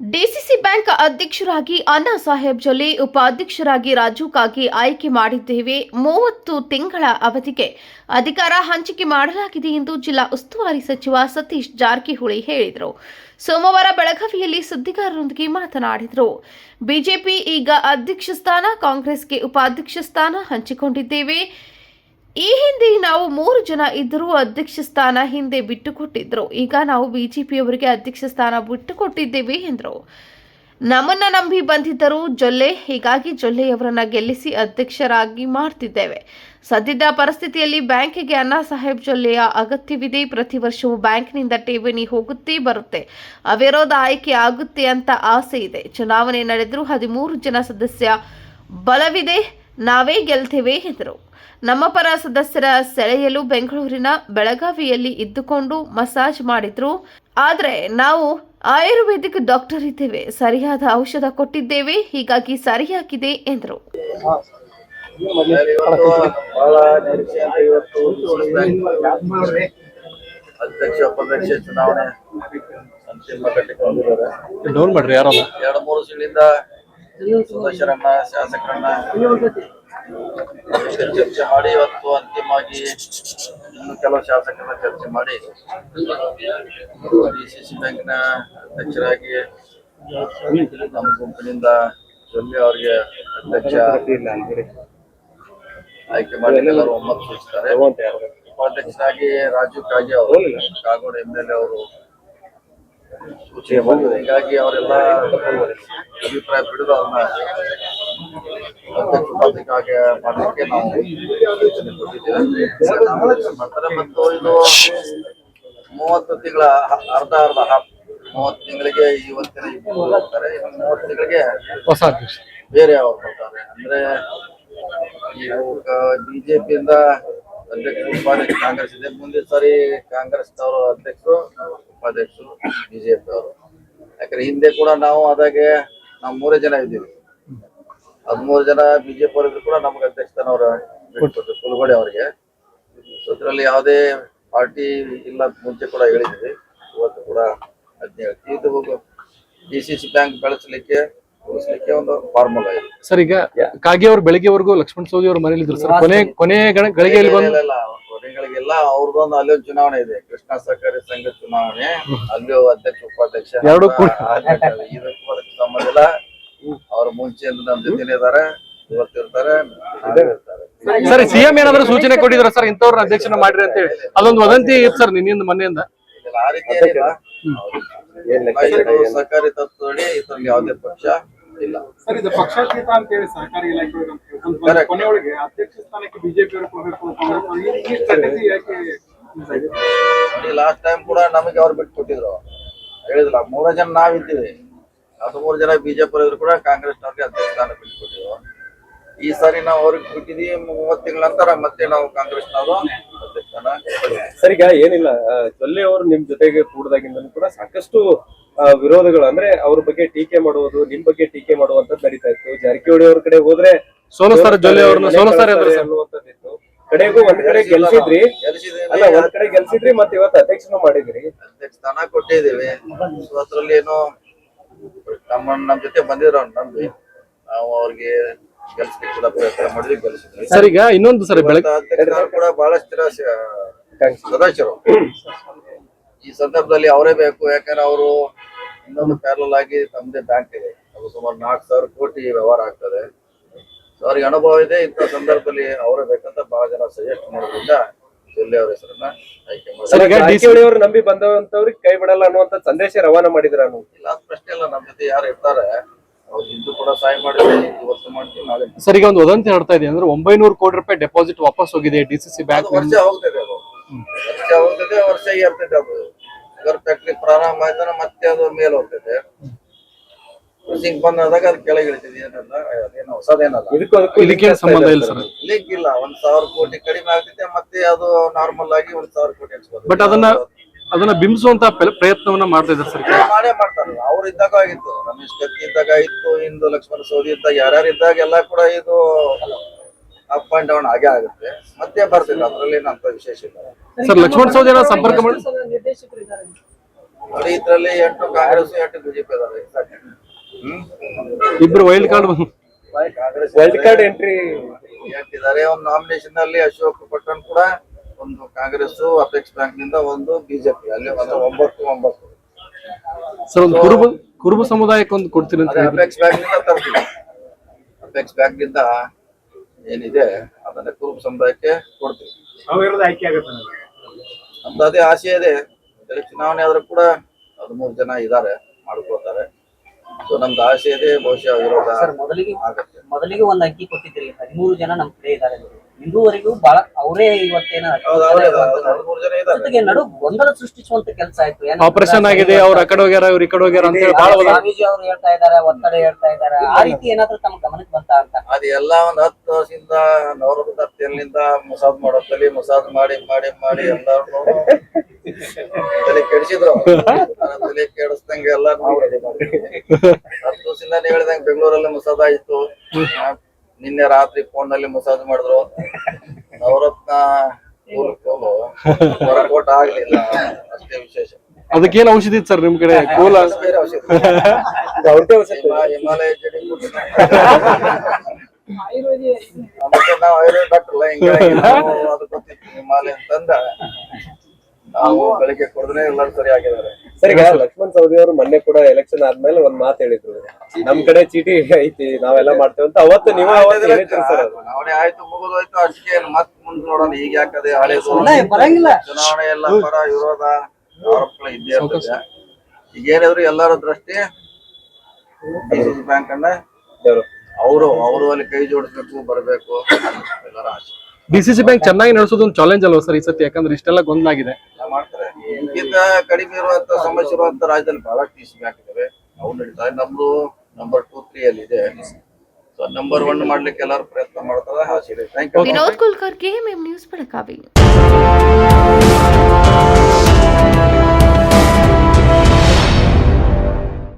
DCC bank ಅಧ್ಯಕ್ಷರಾಗಿ ಅಣ್ಣಾ ಸಾಹೇಬ್ ಜೊಲ್ಲೆ, ಉಪಾಧ್ಯಕ್ಷರಾಗಿ ರಾಜು ಕಾಗೆ ಆಯ್ಕೆ ಮಾಡಿದ್ದೇವೆ. ಮೂವತ್ತು ತಿಂಗಳ ಅವಧಿಗೆ ಅಧಿಕಾರ ಹಂಚಿಕೆ ಮಾಡಲಾಗಿದೆ ಎಂದು ಜಿಲ್ಲಾ ಉಸ್ತುವಾರಿ ಸಚಿವ ಸತೀಶ್ ಜಾರಕಿಹೊಳಿ ಹೇಳಿದರು. ಸೋಮವಾರ ಬೆಳಗಾವಿಯಲ್ಲಿ ಸುದ್ದಿಗಾರರೊಂದಿಗೆ ಮಾತನಾಡಿದರು. ಬಿಜೆಪಿ ಈಗ ಅಧ್ಯಕ್ಷ ಸ್ಥಾನ, ಕಾಂಗ್ರೆಸ್ಗೆ ಉಪಾಧ್ಯಕ್ಷ ಸ್ಥಾನ ಹಂಚಿಕೊಂಡಿದ್ದೇವೆ. ಈ ಹಿಂದೆ ನಾವು ಮೂರು ಜನ ಇದ್ದರೂ ಅಧ್ಯಕ್ಷ ಸ್ಥಾನ ಹಿಂದೆ ಬಿಟ್ಟುಕೊಟ್ಟಿದ್ರು. ಈಗ ನಾವು ಬಿಜೆಪಿಯವರಿಗೆ ಅಧ್ಯಕ್ಷ ಸ್ಥಾನ ಬಿಟ್ಟುಕೊಟ್ಟಿದ್ದೇವೆ ಎಂದರು. ನಮ್ಮನ್ನ ನಂಬಿ ಬಂದಿದ್ದರು ಜೊಲ್ಲೆ, ಹೀಗಾಗಿ ಜೊಲ್ಲೆಯವರನ್ನ ಗೆಲ್ಲಿಸಿ ಅಧ್ಯಕ್ಷರಾಗಿ ಮಾಡ್ತಿದ್ದೇವೆ. ಸದ್ಯದ ಪರಿಸ್ಥಿತಿಯಲ್ಲಿ ಬ್ಯಾಂಕಿಗೆ ಅಣ್ಣಾ ಸಾಹೇಬ್ ಜೊಲ್ಲೆಯ ಅಗತ್ಯವಿದೆ. ಪ್ರತಿ ವರ್ಷವೂ ಬ್ಯಾಂಕ್ನಿಂದ ಠೇವಣಿ ಹೋಗುತ್ತೆ ಬರುತ್ತೆ. ಅವಿರೋಧ ಆಯ್ಕೆ ಆಗುತ್ತೆ ಅಂತ ಆಸೆ ಇದೆ. ಚುನಾವಣೆ ನಡೆದರೂ ಹದಿಮೂರು ಜನ ಸದಸ್ಯ ಬಲವಿದೆ. ನಾವೇ ಗೆಲ್ತೇವೆ ಎಂದರು. ನಮ್ಮ ಪರ ಸದಸ್ಯರ ಸೆಳೆಯಲು ಬೆಂಗಳೂರಿನ ಬೆಳಗಾವಿಯಲ್ಲಿ ಇದ್ದುಕೊಂಡು ಮಸಾಜ್ ಮಾಡಿದ್ರು. ಆದರೆ ನಾವು ಆಯುರ್ವೇದಿಕ್ ಡಾಕ್ಟರ್ ಇದ್ದೇವೆ. ಸರಿಯಾದ ಔಷಧ ಕೊಟ್ಟಿದ್ದೇವೆ. ಹೀಗಾಗಿ ಸರಿಯಾಗಿದೆ ಎಂದರು. ಅಧ್ಯಕ್ಷ ಉಪಾಧ್ಯಕ್ಷ ಚುನಾವಣೆ ಅಂತಿಮ ಘಟ್ಟಕ್ಕೆ ಬಂದಿದ್ದಾರೆ. ಎರಡು ಮೂರು ತಿಂಗಳಿಂದ ಸದಸ್ಯರನ್ನ ಶಾಸಕರನ್ನ. ಚರ್ಚೆ ಮಾಡಿ ಇವತ್ತು ಅಂತಿಮವಾಗಿ ಇನ್ನು ಕೆಲವು ಶಾಸಕರನ್ನ ಚರ್ಚೆ ಮಾಡಿ ಡಿಸಿಸಿ ಬ್ಯಾಂಕ್ನ ಅಧ್ಯಕ್ಷರಾಗಿ ನಮ್ಮ ಗುಂಪಿನಿಂದ ಜೊಲ್ಲೆ ಅವರಿಗೆ ಅಧ್ಯಕ್ಷ ಆಯ್ಕೆ ಮಾಡಿ ಎಲ್ಲರೂ ಒಮ್ಮತ್ತು ಸೂಚಿಸ್ತಾರೆ. ಉಪಾಧ್ಯಕ್ಷರಾಗಿ ರಾಜೀವ್ ಕಾಗೆ ಅವರು ಕಾಗೋಡು ಎಂ ಎಲ್ ಎ ಅವರು ಸೂಚನೆ ಬಂದಿದೆ. ಹೀಗಾಗಿ ಅವರೆಲ್ಲ ಅಭಿಪ್ರಾಯ ಬಿಡುದು ಅವ್ರನ್ನ. ಅಧ್ಯಕ್ಷ ಉಪಾಧ್ಯಕ್ಷರಾಗಿ ಮಾಡಲಿಕ್ಕೆ ನಾವು ಸೂಚನೆ ಕೊಟ್ಟಿದ್ದೇವೆ. ಮಾಡ್ತಾರೆ ಮತ್ತು ಇದು ಮೂವತ್ತು ತಿಂಗಳ ಅರ್ಧ ಅರ್ಧ ಹಾಫ್ ಮೂವತ್ತು ತಿಂಗಳಿಗೆ ಇವತ್ತಿನ ಇಬ್ಬರು ಹೋಗ್ತಾರೆ ಮೂವತ್ತು ತಿಂಗಳಿಗೆ ಹೊಸ ಅಧ್ಯಕ್ಷ. ಬೇರೆ ಅವ್ರು ಬರ್ತಾರೆ ಅಂದ್ರೆ ಬಿಜೆಪಿಯಿಂದ ಅಧ್ಯಕ್ಷರು ಉಪಾಧ್ಯಕ್ಷ ಕಾಂಗ್ರೆಸ್ ಇದೆ. ಮುಂದಿನ ಸಾರಿ ಕಾಂಗ್ರೆಸ್ನವರು ಅಧ್ಯಕ್ಷರು ಉಪಾಧ್ಯಕ್ಷರು ಬಿಜೆಪಿ ಅವರು ಯಾಕಂದ್ರೆ ಹಿಂದೆ ಕೂಡ ನಾವು ಅದಾಗೆ ನಾವು ಮೂರೇ ಜನ ಇದ್ದೀವಿ. ಹದಿಮೂರು ಜನ ಬಿಜೆಪಿ ಅವರಿದ್ರು ಕೂಡ ನಮ್ಗೆ ಅಧ್ಯಕ್ಷ ಸ್ಥಾನ ಅವ್ರ ಸುಲಗೋಡೆ ಅವರಿಗೆ. ಸೊ ಇದ್ರಲ್ಲಿ ಯಾವುದೇ ಪಾರ್ಟಿ ಇಲ್ಲ ಅಂತ ಮುಂಚೆ ಕೂಡ ಹೇಳಿದ್ವಿ ಇವತ್ತು ಕೂಡ ಹೇಳ್ತೀವಿ. ಇದು ಡಿ ಸಿ ಸಿ ಬ್ಯಾಂಕ್ ಬೆಳೆಸಲಿಕ್ಕೆ ಉಳಿಸಲಿಕ್ಕೆ ಒಂದು ಫಾರ್ಮುಲಾ ಇದೆ. ಸರ್ ಈಗ ಕಾಗೆ ಅವ್ರು ಬೆಳಿಗ್ಗೆವರೆಗೂ ಲಕ್ಷ್ಮಣ್ ಸೋದಿ ಅವ್ರ ಮನೇಲಿ ಇದ್ರು. ಸರ್ ಕೊನೆ ಕೊನೆ ಗಳಿಗೆ ಗಳಿಗೆಯಲ್ಲಿ ಬಂದು ಇಲ್ಲ. ಕೊನೆಗಳಿಗೆಲ್ಲ ಅವ್ರದ್ದೊಂದು ಅಲ್ಲಿ ಒಂದು ಚುನಾವಣೆ ಇದೆ. ಕೃಷ್ಣ ಸಹಕಾರಿ ಸಂಘ ಚುನಾವಣೆ. ಅಲ್ಲಿ ಅಧ್ಯಕ್ಷ ಉಪಾಧ್ಯಕ್ಷ ಎರಡು ಕೂಡ- ಇದಕ್ಕೂ ಅದಕ್ಕೆ ಸಂಬಂಧ ಇಲ್ಲ. ಅವ್ರ ಮುಂಚೆ ನಮ್ ಜೊತೆ ಇದಾರೆ. ಇವತ್ತಿರ್ತಾರೆ ನಾಳೆ ಇರ್ತಾರೆ. ಸರ್ ಸಿಎಂ ಏನಾದ್ರು ಸೂಚನೆ ಕೊಟ್ಟಿದ್ರ ಸರ್ ಇಂಥವ್ರ ಅಧ್ಯಕ್ಷನ ಮಾಡ್ರಿ ಅಂತ ಹೇಳಿ. ಅದೊಂದು ವದಂತಿ ಇತ್ತು ಸರ್ ನಿನ್ನಿಂದ ಮೊನ್ನೆಯಿಂದ. ಸರ್ಕಾರಿ ಆ ರೀತಿ ಏನಿಲ್ಲ. ಇದು ಸಹಕಾರಿ ತತ್ವದಡಿ ಇದ್ರಲ್ಲಿ ಯಾವುದೇ ಪಕ್ಷ ಇಲ್ಲ. ಸರ್ ಇದು ಪಕ್ಷಾತೀತ ಅಂತ ಹೇಳಿ ಸರ್ಕಾರಿ ಇಲಾಖೆ Correct. ಕೊನೆಯೊಳಗೆ ಅಧ್ಯಕ್ಷ ಸ್ಥಾನಕ್ಕೆ ಬಿಜೆಪಿ ಅವರು ಕೊಡಬೇಕು ಕಾಂಗ್ರೆಸ್ ಅವ್ರು ಈ- ಈ ಸ್ಟ್ರಾಟಜಿ ಯಾಕೆ use ಆಗಿದೆ? ಲಾಸ್ಟ್ ಟೈಮ್ ಕೂಡ ನಮಗೆ ಅವ್ರು ಬಿಟ್ಟು ಕೊಟ್ಟಿದ್ರು. ಹೇಳಿದ್ರ ಮೂರ ಜನ ನಾವಿದ್ದೀವಿ. ಹದಿಮೂರು ಜನ ಬಿಜೆಪಿ ಇದ್ರು ಕೂಡ ಕಾಂಗ್ರೆಸ್ ನವ್ರಿಗೆ ಅಧ್ಯಕ್ಷ ಸ್ಥಾನ ಬಿಟ್ಟುಕೊಟ್ಟಿದ್ವು ಈ ಸಾರಿ ನಾವು ಅವ್ರಿಗೆ ಬಿಟ್ಟಿದೀವಿ ಮೂವತ್ತು ತಿಂಗಳ ನಂತರ ಮತ್ತೆ ನಾವು ಕಾಂಗ್ರೆಸ್ನವರು ಅಧ್ಯಕ್ಷ ಸರಿಗ ಕೊಟ್ಟಿದ್ದೀವಿ. ಸರ್ ಈಗ ಏನಿಲ್ಲ. ಜೊಲ್ಲೆ ಅವರು ನಿಮ್ ಜೊತೆಗೆ ಕೂಡದಾಗಿಂದ ಕೂಡ ಸಾಕಷ್ಟು ವಿರೋಧಗಳು ಅಂದ್ರೆ ಅವ್ರ ಬಗ್ಗೆ ಟೀಕೆ ಮಾಡುವುದು ನಿಮ್ ಬಗ್ಗೆ ಟೀಕೆ ಮಾಡುವಂತದ್ದು ನಡೀತಾ ಇತ್ತು. ಜಾರಕಿಹೊಳಿ ಅವ್ರ ಕಡೆ ಹೋದ್ರೆ ಸೋಲಿಸ್ತಾರೆ ಜೊಲ್ಲೆ ಅವ್ರನ್ನ ಸೋಲಿಸ್ತಾರೆ ಅನ್ನುವಂಥದ್ದಿತ್ತು ಕಡೆಗೂ ಒಂದ್ ಕಡೆ ಗೆಲ್ಸಿದ್ರಿ. ಅಲ್ಲ ಒಂದ್ ಕಡೆ ಗೆಲ್ಸಿದ್ರಿ ಮತ್ತೆ ಇವತ್ತು ಅಧ್ಯಕ್ಷನು ಮಾಡಿದ್ರಿ. ಅಧ್ಯಕ್ಷ ಸ್ಥಾನ ಕೊಟ್ಟಿದ್ದೀವಿ. ಸೊ ಅದ್ರಲ್ಲಿ ಏನು ನಮ್ಮ ನಮ್ಮ ಜೊತೆ ಬಂದಿರೋ ನಂಬಿ ನಾವು ಅವ್ರಿಗೆ ಗೆಲ್ಸ್ಲಿಕ್ಕೆ ಕೂಡ ಪ್ರಯತ್ನ ಮಾಡಿದ್ವಿ ಗೆಲ್ಸಿದ್ವಿ. ಸರ್ ಈಗ ಇನ್ನೊಂದು ಸರ್ ಬೆಳಗ್ಗೆ ಕೂಡ ಬಹಳಷ್ಟು ಜನ ಸ- ಸದಸ್ಯರು. ಈ ಸಂದರ್ಭದಲ್ಲಿ ಅವರೇ ಬೇಕು ಯಾಕಂದ್ರೆ ಅವರು ಇನ್ನೊಂದು ಪ್ಯಾರಲ್ ಆಗಿ ತಮ್ಮದೇ ಬ್ಯಾಂಕ್ ಇದೆ. ಅದು ಸುಮಾರು ನಾಲ್ಕು ಸಾವಿರ ಕೋಟಿ ವ್ಯವಹಾರ ಆಗ್ತದೆ. ಸೊ ಅವ್ರಿಗೆ ಅನುಭವ ಇದೆ ಇಂಥ ಸಂದರ್ಭದಲ್ಲಿ ಅವರೇ ಬೇಕಂತ ಬಹಳ ಜನ ಸಜೆಸ್ಟ್ ಮಾಡೋದ್ರಿಂದ ಜೊಲ್ಲೆ ಅವರ ಹೆಸರನ್ನ ಆಯ್ಕೆ ಮಾಡಿ ಸರ್, ಈಗ ಜಾರಕಿಹೊಳಿ ಅವ್ರು ನಂಬಿ ಬಂದವಂತವ್ರಿಗೆ ಕೈ ಬಿಡಲ್ಲ ಅನ್ನುವಂತ ಸಂದೇಶ ರವಾನ ಮಾಡಿದ್ರ ಇಲ್ಲ ಅಂತ ಪ್ರಶ್ನೆ ಇಲ್ಲ. ನಮ್ ಜೊತೆ ಯಾರು ಇರ್ತಾರೆ ಅವ್ರು ಇಂದು ಕೂಡ ಸಹಾಯ ಮಾಡಿದ್ರೆ ಇವತ್ತು ಮಾಡ್ತೀವಿ ನಾಳೆ ಮಾಡ್ತೀವಿ. ಸರ್ ಈಗ ಒಂದು ವದಂತಿ ಹೇಳ್ತಾ ಇದೆ ಅಂದ್ರೆ ಒಂಬೈನೂರು ಕೋಟಿ ರೂಪಾಯಿ ಡೆಪಾಸಿಟ್ ವಾಪಸ್ ಹೋಗಿದೆ ಡಿ ಸಿ ಸಿ ಅದು ಬ್ಯಾಂಕ್ ವರ್ಷ ಹೋಗ್ತದೆ ಅದು. ವರ್ಷ ಹೋಗ್ತದೆ ವರ್ಷ ಏರ್ತದೆ ಅದು. ಶುಗರ್ ಫ್ಯಾಕ್ಟ್ರಿ ಪ್ರಾರಂಭ ಆಯ್ತಾನ ಮತ್ತೆ ಅದು ಮೇಲೆ ಹೋಗ್ತದೆ. ಕೃಷಿಗೆ ಬಂದಾದಾಗ ಅದು ಕೆಳಗೆ ಇಳಿತದೆ ಏನಲ್ಲ ಅದೇನು ಹೊಸದೇನಲ್ಲ. ಇದಕ್ಕೂ ಅದಕ್ಕೂ ಇದಕ್ಕೆ ಸಂಬಂಧ ಇಲ್ಲ ಸರ್? ಲಿಂಕ್ ಇಲ್ಲ ಒಂದ್ ಸಾವಿರ ಕೋಟಿ ಕಡಿಮೆ ಆಗ್ತೈತೆ ಮತ್ತೆ ಅದು ನಾರ್ಮಲ್ ಆಗಿ ಒಂದ್ ಸಾವಿರ ಕೋಟಿ ಹೆಚ್ಚಿಗೆ ಬಟ್ ಅದನ್ನ ಅದನ್ನ ಬಿಂಬಿಸುವಂತ ಪ್ರಯತ್ನವನ್ನ ಮಾಡ್ತಾ ಇದ್ದಾರೆ ಸರ್ ಮಾಡೇ ಮಾಡ್ತಾರೆ ಅವ್ರು ಇದ್ದಾಗ ಆಗಿತ್ತು ರಮೇಶ್ ಕತ್ತಿ ಇದ್ದಾಗ ಇತ್ತು ಇಂದು ಲಕ್ಷ್ಮಣ ಸೋದಿ ಇದ್ದಾಗ ಯಾರ್ಯಾರು ಇದ್ದಾಗ ಎಲ್ಲಾ ಕೂಡ ಇದು ಅಪ್ ಅಂಡ್ ಡೌನ್ ಆಗೇ ಆಗುತ್ತೆ. ಮತ್ತೆ ಬರ್ತಿಲ್ಲ ಅದ್ರಲ್ಲಿ ಏನಂತ ವಿಶೇಷ ಇಲ್ಲ. ಸರ್ ಲಕ್ಷ್ಮಣ್ ಸೌದಿ ಸಂಪರ್ಕ ಮಾಡಿ ನೋಡಿ ಇದ್ರಲ್ಲಿ ಎಂಟು ಕಾಂಗ್ರೆಸ್ ಎಂಟು ಬಿಜೆಪಿ ಅದಾವೆ ಇಬ್ರು wild card Congress wild card entry ಹಾಕಿದ್ದಾರೆ ಒಂದು ನಾಮಿನೇಷನ್ ಅಲ್ಲಿ ಅಶೋಕ್ ಪಟ್ಟಣ್ ಕೂಡ ಒಂದು ಕಾಂಗ್ರೆಸ್ ಅಪೆಕ್ಸ್ ಬ್ಯಾಂಕ್ನಿಂದ ಒಂದು ಬಿಜೆಪಿ ಅಲ್ಲಿ ಒಂದು ಒಂಬತ್ತು ಒಂಬತ್ತು. ಸರ್ ಒಂದು ಕುರುಬ ಕುರುಬ ಸಮುದಾಯಕ್ಕೆ ಒಂದು ಕೊಡ್ತೀನಿ ಅಂತ ಅದೇ ಅಪೆಕ್ಸ್ ಬ್ಯಾಂಕ್ನಿಂದ ತರ್ತೀವಿ. ಅಪೆಕ್ಸ್ ಬ್ಯಾಂಕ್ನಿಂದ ಏನಿದೆ ಅದನ್ನ ಕುರುಬ ಸಮುದಾಯಕ್ಕೆ ಕೊಡ್ತೀವಿ. ಆಯ್ಕೆ ಆಗುತ್ತೆ ನನಗೆ. ನಮ್ದು ಅದೇ ಆಸೆ ಇದೆ. ಚುನಾವಣೆ ಆದ್ರೂ ಕೂಡ ಹದಿಮೂರು ಜನ ಇದ್ದಾರೆ ಮಾಡ್ಕೋತಾರೆ ಸೊ ನಮ್ದು ಆಸೆ ಇದೆ ಬಹುಶಃ ವಿರೋಧ ಸರ್ ಮೊದಲಿಗೆ ಆಗತ್ತೆ. ಮೊದಲಿಗೆ ಒಂದ್ ಅಂಕಿ ಕೊಟ್ಟಿದ್ರಿ ಹದಿಮೂರು ಜನ ನಮ್ ಕಡೆ ಇದ್ದಾರೆ. ಇಂದುವರೆಗೂ ಬಹಳ ಅವರೇ ಇವತ್ತೇನ ಜೊತೆಗೆ ನಡು ಗೊಂದಲ ಸೃಷ್ಟಿಸುವಂತ ಕೆಲಸ ಆಯ್ತು. ಆಪರೇಷನ್ ಆಗಿದೆ ಅವ್ರ ಆ ಕಡೆ ಹೋಗ್ಯಾರ ಇವ್ರ ಈ ಕಡೆ ಹೋಗ್ಯಾರ ಅಂತ ಹೇಳಿ ಬಹಳ ಸ್ವಾಮೀಜಿ ಅವರು ಹೇಳ್ತಾ ಇದಾರೆ ಒತ್ತಡ ಹೇಳ್ತಾ ಇದಾರೆ ಆ ರೀತಿ ಏನಾದ್ರೂ ತಮ್ಮ ಗಮನಕ್ಕೆ ಬಂತ ಅಂತ? ಅದೆಲ್ಲ ಎಲ್ಲ ಒಂದ್ ಹತ್ತು ವರ್ಷದಿಂದ ನವರದ ತೆಲಿನಿಂದ ಮುಸಾದ್ ಮಾಡೋದಲ್ಲಿ ಮುಸಾದ್ ಮಾಡಿ ಮಾಡಿ ಮಾಡಿ ಎಲ್ಲಾರು ತಲೆ ಕೆಡಿಸಿದ್ರು ತಲೆ ಕೆಡಿಸ್ದಂಗೆ ಎಲ್ಲ ನಾವು ಹತ್ತು ವರ್ಷದಿಂದ ಹೇಳಿದಂಗೆ ಹೇಳ್ದಂಗೆ ಬೆಂಗಳೂರಲ್ಲಿ ಮುಸಾದ್ ಆಯ್ತು. ನಿನ್ನೆ ರಾತ್ರಿ ಫೋನ್ನಲ್ಲಿ ಮಸಾಜ್ ಮಾಡಿದ್ರು. ನವರತ್ನ ವರ್ಕೌಟ್ ಆಗ್ಲಿಲ್ಲ. ಅಷ್ಟೇ ವಿಶೇಷ. ಅದಕ್ಕೇನ್ ಔಷಧಿ ಇತ್ತು ಸರ್ ನಿಮ್ ಕಡೆ? ಕೋಲ? ಬೇರೆ ಔಷಧಿ. ಹಿಮ- ಹಿಮಾಲಯ ಜಡಿ ಮತ್ತೆ ನಾವು ಆಯುರ್ವೇದ ಡಾಕ್ಟರ್ ಅಲ್ಲ ಹಿಂಗಾಗಿ ನಾವು ಅದು ಗೊತ್ತಿತ್ತು ಹಿಮಾಲಯ ಅಂತಂದ ನಾವು ಬೆಳಿಗ್ಗೆ ಕುಡಿದ್ರೆ ಎಲ್ಲರೂ ಸರಿ ಆಗಿದ್ದಾರೆ ಸರ್ ಲಕ್ಷ್ಮಣ್ ಸವದಿ ಅವರು ಮೊನ್ನೆ ಕೂಡ ಎಲೆಕ್ಷನ್ ಆದ್ಮೇಲೆ ಒಂದ್ ಮಾತು ಹೇಳಿದ್ರು. ನಮ್ ಕಡೆ ಚೀಟಿ ಐತಿ ನಾವೆಲ್ಲ ಮಾಡ್ತೇವೆ ಅಂತ. ಅವತ್ತು ನೀವು ಅವತ್ತು ಹೇಳಿದ್ರಿ ಸರ್ ಅದು. ಚುನಾವಣೆ ಆಯ್ತು ಮುಗಿದೋಯ್ತು ಅಷ್ಟೇ ಮತ್ ಮುಂದ್ ನೋಡೋಣ ಈಗ ಯಾಕದೆ ಹಳೆ ಬರಂಗಿಲ್ಲ. ಚುನಾವಣೆ ಎಲ್ಲ ಪರ ವಿರೋಧ ಆರೋಪಗಳು ಇದ್ದೇ ಇರ್ತದೆ. ಈಗ ಏನಿದ್ರು ಎಲ್ಲರ ದೃಷ್ಟಿ ಬ್ಯಾಂಕ್ ಅನ್ನ. ಅವರು ಅವರು ಅಲ್ಲಿ ಕೈ ಜೋಡಿಸ್ಬೇಕು ಬರ್ಬೇಕು. ಎಲ್ಲರ ಆಸೆ ಡಿ ಸಿ ಸಿ ಬ್ಯಾಂಕ್ ಚೆನ್ನಾಗಿ ನಡೆಸೋದು ಒಂದು ಚಾಲೆಂಜ್ ಅಲ್ವಾ ಸರ್ ಈ ಸತಿ? ಯಾಕಂದ್ರೆ ಇಷ್ಟೆಲ್ಲ ಗೊಂದಲಾಗಿದೆ ಎಲ್ಲ ಮಾಡ್ತಾರೆ. ಇದಕ್ಕಿಂತ ಕಡಿಮೆ ಇರುವಂತ ಸಮಸ್ಯೆ ಇರುವಂತ ರಾಜ್ಯದಲ್ಲಿ ಬಹಳ ಟಿ ಸಿ ಬ್ಯಾಂಕ್ ಇದಾವೆ ಅವು ನಡೀತಾರೆ ನಮ್ದು ನಂಬರ್ ಟೂ ತ್ರೀ ಅಲ್ಲಿ ಇದೆ ಸೊ ನಂಬರ್ ಒನ್ ಮಾಡ್ಲಿಕ್ಕೆ ಎಲ್ಲರೂ ಪ್ರಯತ್ನ ಮಾಡ್ತಾರೆ. ನ್ಯೂಸ್